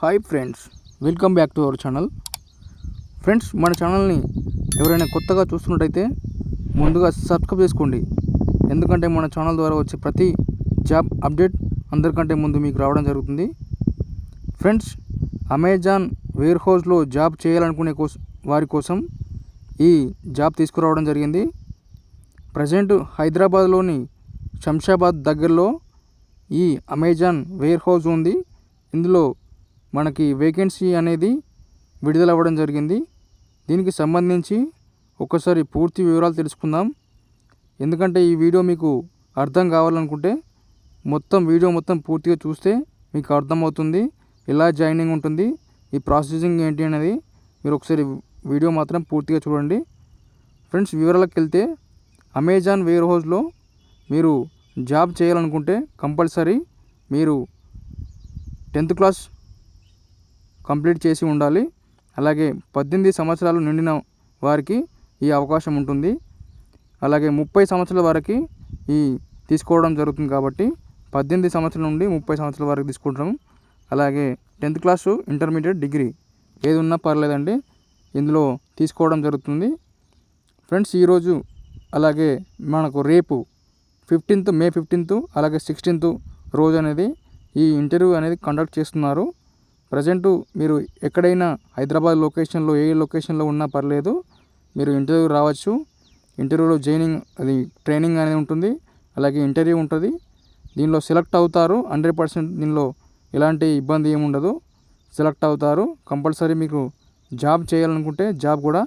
Hi friends welcome back to our channel friends మన ఛానల్ని ఎవరైనా కొత్తగా చూస్తున్నట్టయితే ముందుగా సబ్స్క్రైబ్ చేసుకోండి. ఎందుకంటే మన ఛానల్ ద్వారా వచ్చే ప్రతి జాబ్ అప్డేట్ అందరికంటే ముందు మీకు రావడం జరుగుతుంది. ఫ్రెండ్స్ అమెజాన్ వేర్ హౌస్లో జాబ్ చేయాలనుకునే కోసం వారి కోసం ఈ జాబ్ తీసుకురావడం జరిగింది. ప్రజెంట్ హైదరాబాద్లోని శంషాబాద్ దగ్గరలో ఈ అమెజాన్ వేర్ హౌస్ ఉంది. ఇందులో మనకి వేకెన్సీ అనేది విడుదల అవ్వడం జరిగింది. దీనికి సంబంధించి ఒకసారి పూర్తి వివరాలు తెలుసుకుందాం. ఎందుకంటే ఈ వీడియో మీకు అర్థం కావాలనుకుంటే మొత్తం వీడియో మొత్తం పూర్తిగా చూస్తే మీకు అర్థమవుతుంది ఎలా జాయినింగ్ ఉంటుంది ఈ ప్రాసెసింగ్ ఏంటి అనేది మీరు ఒకసారి వీడియో మాత్రం పూర్తిగా చూడండి. ఫ్రెండ్స్ వివరాలకు వెళ్తే అమెజాన్ వేర్ హౌస్లో మీరు జాబ్ చేయాలనుకుంటే కంపల్సరీ మీరు టెన్త్ క్లాస్ కంప్లీట్ చేసి ఉండాలి. అలాగే పద్దెనిమిది సంవత్సరాలు నిండిన వారికి ఈ అవకాశం ఉంటుంది. అలాగే ముప్పై సంవత్సరాల వరకు ఈ తీసుకోవడం జరుగుతుంది కాబట్టి పద్దెనిమిది సంవత్సరాల నుండి ముప్పై సంవత్సరాల వరకు తీసుకుంటాం. అలాగే టెన్త్ క్లాసు ఇంటర్మీడియట్ డిగ్రీ ఏది ఉన్నా పర్లేదండి ఇందులో తీసుకోవడం జరుగుతుంది. ఫ్రెండ్స్ ఈరోజు అలాగే మనకు రేపు ఫిఫ్టీన్త్ మే ఫిఫ్టీన్త్ అలాగే సిక్స్టీన్త్ రోజు అనేది ఈ ఇంటర్వ్యూ అనేది కండక్ట్ చేస్తున్నారు. ప్రజెంటు మీరు ఎక్కడైనా హైదరాబాద్ లొకేషన్లో ఏ లొకేషన్లో ఉన్నా పర్లేదు మీరు ఇంటర్వ్యూ రావచ్చు. ఇంటర్వ్యూలో జైనింగ్ అది ట్రైనింగ్ అనేది ఉంటుంది. అలాగే ఇంటర్వ్యూ ఉంటుంది. దీనిలో సెలెక్ట్ అవుతారు. హండ్రెడ్ పర్సెంట్ దీనిలో ఎలాంటి ఇబ్బంది ఏముండదు సెలెక్ట్ అవుతారు. కంపల్సరీ మీకు జాబ్ చేయాలనుకుంటే జాబ్ కూడా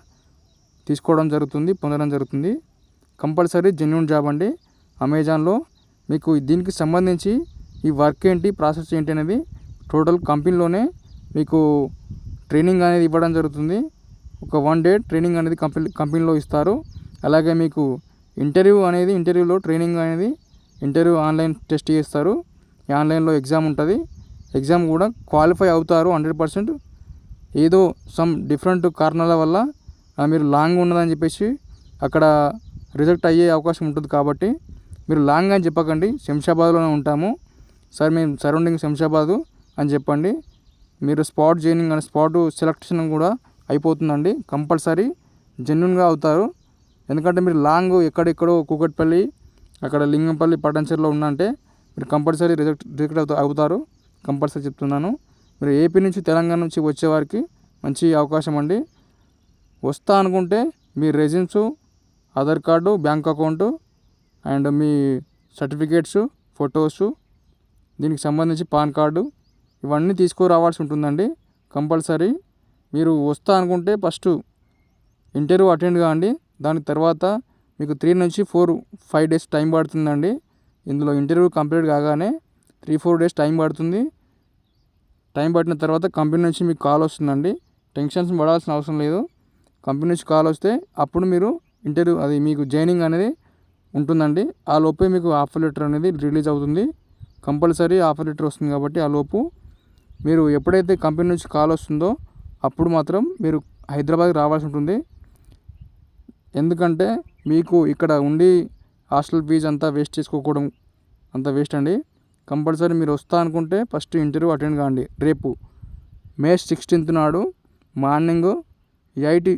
తీసుకోవడం జరుగుతుంది పొందడం జరుగుతుంది. కంపల్సరీ జెన్యున్ జాబ్ అండి. అమెజాన్లో మీకు దీనికి సంబంధించి ఈ వర్క్ ఏంటి ప్రాసెస్ ఏంటి అనేది టోటల్ కంపెనీలోనే మీకు ట్రైనింగ్ అనేది ఇవ్వడం జరుగుతుంది. ఒక వన్ డే ట్రైనింగ్ అనేది కంపెనీ కంపెనీలో ఇస్తారు. అలాగే మీకు ఇంటర్వ్యూ అనేది ఇంటర్వ్యూలో ట్రైనింగ్ అనేది ఇంటర్వ్యూ ఆన్లైన్ టెస్ట్ చేస్తారు. ఈ ఆన్లైన్లో ఎగ్జామ్ ఉంటుంది. ఎగ్జామ్ కూడా క్వాలిఫై అవుతారు హండ్రెడ్ పర్సెంట్. ఏదో సమ్ డిఫరెంట్ కారణాల వల్ల మీరు లాంగ్ ఉన్నదని చెప్పేసి అక్కడ రిజెక్ట్ అయ్యే అవకాశం ఉంటుంది కాబట్టి మీరు లాంగ్ అని చెప్పకండి. శంషాబాద్లోనే ఉంటాము. సార్ మేము సరౌండింగ్ శంషాబాదు. అని చెప్పండి. మీరు స్పాట్ జాయినింగ్ అని స్పాట్ సెలెక్షన్ కూడా అయిపోతుందండి. కంపల్సరీ జెన్యున్గా అవుతారు. ఎందుకంటే మీరు లాంగ్ ఎక్కడెక్కడో కూకట్పల్లి అక్కడ లింగంపల్లి పటాన్చేరులో ఉన్నంటే మీరు కంపల్సరీ రిజెక్ట్ రిజెక్ట్ అవుతా అవుతారు. కంపల్సరీ చెప్తున్నాను. మీరు ఏపీ నుంచి తెలంగాణ నుంచి వచ్చేవారికి మంచి అవకాశం అండి. వస్తా అనుకుంటే మీ resumes Aadhaar card bank account and me certificates photos దీనికి సంబంధించి పాన్ కార్డు ఇవన్నీ తీసుకురావాల్సి ఉంటుందండి. కంపల్సరీ మీరు వస్తా అనుకుంటే ఫస్ట్ ఇంటర్వ్యూ అటెండ్ కాండి. దాని తర్వాత మీకు త్రీ నుంచి ఫోర్ ఫైవ్ డేస్ టైం పడుతుందండి. ఇందులో ఇంటర్వ్యూ కంప్లీట్ కాగానే త్రీ ఫోర్ డేస్ టైం పడుతుంది. టైం పట్టిన తర్వాత కంపెనీ నుంచి మీకు కాల్ వస్తుందండి. టెన్షన్స్ పడాల్సిన అవసరం లేదు. కంపెనీ నుంచి కాల్ వస్తే అప్పుడు మీరు ఇంటర్వ్యూ అది మీకు జాయినింగ్ అనేది ఉంటుందండి. ఆ లోపే మీకు ఆఫర్ లెటర్ అనేది రిలీజ్ అవుతుంది. కంపల్సరీ ఆఫర్ లెటర్ వస్తుంది కాబట్టి ఆ లోపు మీరు ఎప్పుడైతే కంపెనీ నుంచి కాల్ వస్తుందో అప్పుడు మాత్రం మీరు హైదరాబాద్కి రావాల్సి ఉంటుంది. ఎందుకంటే మీకు ఇక్కడ ఉండి హాస్టల్ ఫీజు అంతా వేస్ట్ చేసుకోకూడదు అంత వేస్ట్ అండి. కంపల్సరీ మీరు వస్తా అనుకుంటే ఫస్ట్ ఇంటర్వ్యూ అటెండ్ కాండి. రేపు మే సిక్స్టీన్త్ నాడు మార్నింగ్ ఎయిట్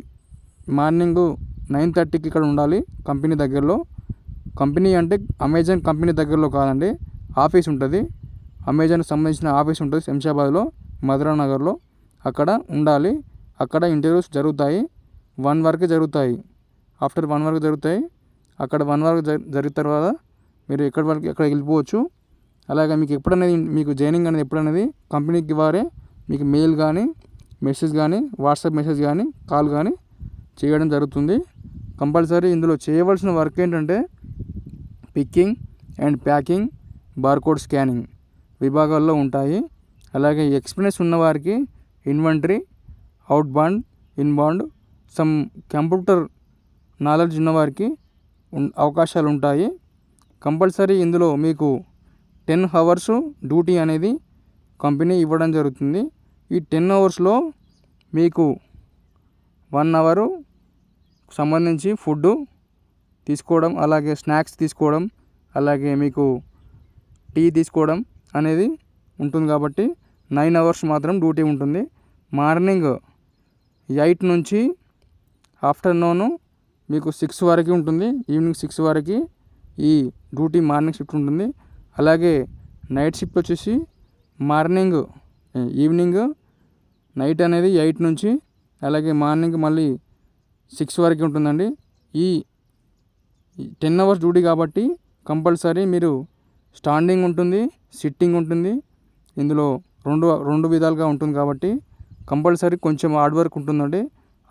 మార్నింగ్ నైన్ థర్టీకి ఇక్కడ ఉండాలి కంపెనీ దగ్గరలో. కంపెనీ అంటే అమెజాన్ కంపెనీ దగ్గరలో కాదండి. ఆఫీస్ ఉంటుంది. అమెజాన్కి సంబంధించిన ఆఫీస్ ఉంటుంది శంషాబాద్లో మధురా నగర్లో అక్కడ ఉండాలి. అక్కడ ఇంటర్వ్యూస్ జరుగుతాయి. వన్ వరకు జరుగుతాయి. ఆఫ్టర్ వన్ వరకు జరుగుతాయి. అక్కడ వన్ వరకు జరిగిన తర్వాత మీరు ఎక్కడి వరకు ఎక్కడ వెళ్ళిపోవచ్చు. అలాగే మీకు ఎప్పుడనేది మీకు జాయినింగ్ అనేది ఎప్పుడనేది కంపెనీకి వారే మీకు మెయిల్ కానీ మెసేజ్ కానీ వాట్సాప్ మెసేజ్ కానీ కాల్ కానీ చేయడం జరుగుతుంది. కంపల్సరీ ఇందులో చేయవలసిన వర్క్ ఏంటంటే picking and packing barcode scanning. విభాగాల్లో ఉంటాయి. అలాగే ఎక్స్పీరియన్స్ ఉన్నవారికి inventory outbound inbound some computer knowledge ఉన్నవారికి అవకాశాలు ఉంటాయి. కంపల్సరీ ఇందులో మీకు టెన్ అవర్స్ డ్యూటీ అనేది కంపెనీ ఇవ్వడం జరుగుతుంది. ఈ టెన్ అవర్స్లో మీకు వన్ అవరు సంబంధించి ఫుడ్ తీసుకోవడం అలాగే స్నాక్స్ తీసుకోవడం అలాగే మీకు టీ తీసుకోవడం అనేది ఉంటుంది కాబట్టి నైన్ అవర్స్ మాత్రం డ్యూటీ ఉంటుంది. మార్నింగ్ ఎయిట్ నుంచి ఆఫ్టర్నూన్ మీకు సిక్స్ వరకు ఉంటుంది. ఈవినింగ్ సిక్స్ వరకు ఈ డ్యూటీ మార్నింగ్ షిఫ్ట్ ఉంటుంది. అలాగే నైట్ షిఫ్ట్ వచ్చేసి మార్నింగ్ ఈవినింగ్ నైట్ అనేది ఎయిట్ నుంచి అలాగే మార్నింగ్ మళ్ళీ సిక్స్ వరకు ఉంటుందండి. ఈ టెన్ అవర్స్ డ్యూటీ కాబట్టి కంపల్సరీ మీరు స్టాండింగ్ ఉంటుంది సిట్టింగ్ ఉంటుంది. ఇందులో రెండు రెండు విధాలుగా ఉంటుంది కాబట్టి కంపల్సరీ కొంచెం హార్డ్ వర్క్ ఉంటుందండి.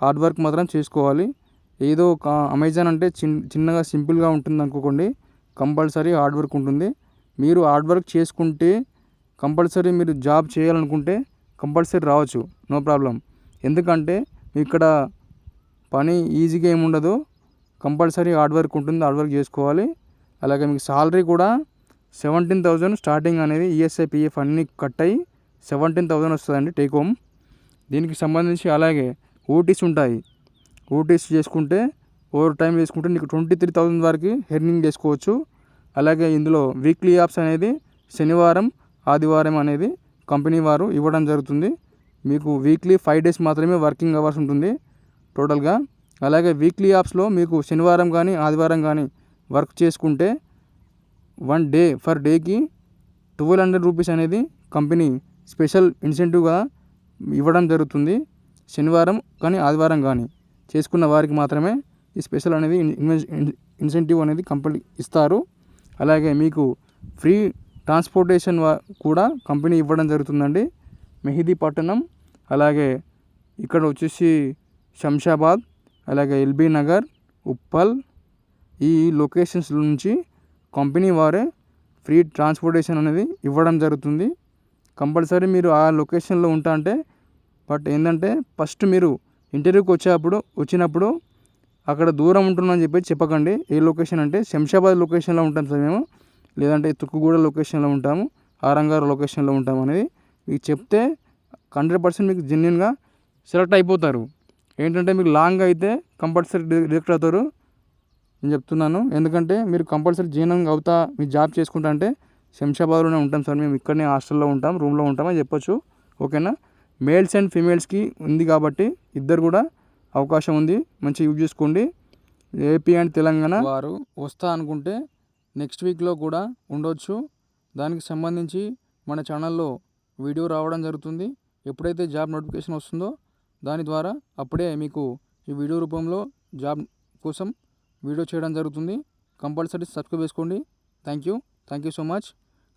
హార్డ్ వర్క్ మాత్రం చేసుకోవాలి. ఏదో ఒక అమెజాన్ అంటే చిన్ చిన్నగా సింపుల్గా ఉంటుంది అనుకోకండి. కంపల్సరీ హార్డ్ వర్క్ ఉంటుంది. మీరు హార్డ్ వర్క్ చేసుకుంటే కంపల్సరీ మీరు జాబ్ చేయాలనుకుంటే కంపల్సరీ రావచ్చు. No problem. ఎందుకంటే ఇక్కడ పని ఈజీగా ఏమి ఉండదు కంపల్సరీ హార్డ్ వర్క్ ఉంటుంది హార్డ్ వర్క్ చేసుకోవాలి. అలాగే మీకు సాలరీ కూడా సెవెంటీన్ థౌజండ్ స్టార్టింగ్ అనేది ఈఎస్ఐ పిఎఫ్ అన్నీ కట్ అయ్యి సెవెంటీన్ థౌజండ్ వస్తుందండి టేక్ హోమ్. దీనికి సంబంధించి అలాగే ఓటీస్ ఉంటాయి. ఓటీస్ చేసుకుంటే ఓవర్ టైం చేసుకుంటే నీకు ట్వంటీ త్రీ థౌజండ్ వరకు ఎర్నింగ్ చేసుకోవచ్చు. అలాగే ఇందులో వీక్లీ యాప్స్ అనేది శనివారం ఆదివారం అనేది కంపెనీ వారు ఇవ్వడం జరుగుతుంది. మీకు వీక్లీ ఫైవ్ డేస్ మాత్రమే వర్కింగ్ అవర్స్ ఉంటుంది టోటల్గా. అలాగే వీక్లీ యాప్స్లో మీకు శనివారం కానీ ఆదివారం కానీ వర్క్ చేసుకుంటే వన్ డే ఫర్ డేకి ట్వెల్వ్ హండ్రెడ్ రూపీస్ అనేది కంపెనీ స్పెషల్ ఇన్సెంటివ్గా ఇవ్వడం జరుగుతుంది. శనివారం కానీ ఆదివారం కానీ చేసుకున్న వారికి మాత్రమే ఈ స్పెషల్ అనేది ఇన్సెంటివ్ అనేది కంపెనీ ఇస్తారు. అలాగే మీకు ఫ్రీ ట్రాన్స్పోర్టేషన్ కూడా కంపెనీ ఇవ్వడం జరుగుతుందండి. మెహిదీపట్నం అలాగే ఇక్కడ వచ్చేసి శంషాబాద్ అలాగే ఎల్బీ నగర్ ఉప్పల్ ఈ లొకేషన్స్ నుంచి కంపెనీ వారే ఫ్రీ ట్రాన్స్పోర్టేషన్ అనేది ఇవ్వడం జరుగుతుంది. కంపల్సరీ మీరు ఆ లొకేషన్లో ఉంటా అంటే బట్ ఏంటంటే ఫస్ట్ మీరు ఇంటర్వ్యూకి వచ్చేటప్పుడు వచ్చినప్పుడు అక్కడ దూరం ఉంటుందని చెప్పి చెప్పకండి. ఏ లొకేషన్ అంటే శంషాబాద్ లొకేషన్లో ఉంటాం సార్ మేము. లేదంటే తుక్కుగూడ లొకేషన్లో ఉంటాము. ఆరంగారు లొకేషన్లో ఉంటాము అనేది. మీకు చెప్తే హండ్రెడ్ పర్సెంట్ మీకు జెన్యున్గా సెలెక్ట్ అయిపోతారు. ఏంటంటే మీకు లాంగ్ అయితే కంపల్సరీ రిజెక్ట్ అవుతారు. నేను చెప్తున్నాను. ఎందుకంటే మీరు కంపల్సరీ జీవనం అవుతా మీరు జాబ్ చేసుకుంటా అంటే శంషాబాద్లోనే ఉంటాం సార్ మేము. ఇక్కడనే హాస్టల్లో ఉంటాం రూమ్లో ఉంటామని చెప్పొచ్చు. ఓకేనా? మేల్స్ అండ్ ఫీమేల్స్కి ఉంది కాబట్టి ఇద్దరు కూడా అవకాశం ఉంది. మంచిగా యూజ్ చేసుకోండి. ఏపీ అండ్ తెలంగాణ వారు వస్తా అనుకుంటే నెక్స్ట్ వీక్లో కూడా ఉండొచ్చు. దానికి సంబంధించి మన ఛానల్లో వీడియో రావడం జరుగుతుంది. ఎప్పుడైతే జాబ్ నోటిఫికేషన్ వస్తుందో దాని ద్వారా అప్పుడే మీకు ఈ వీడియో రూపంలో జాబ్ కోసం వీడియో చేయడం జరుగుతుంది. కంపల్సరీ సబ్స్క్రైబ్ చేసుకోండి. Thank you thank you so much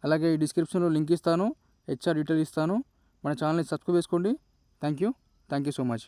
అలాగే ఈ డిస్క్రిప్షన్లో లింక్ ఇస్తాను. హెచ్ఆర్ డీటెయిల్ ఇస్తాను. మన ఛానల్ని సబ్స్క్రైబ్ చేసుకోండి. Thank you thank you so much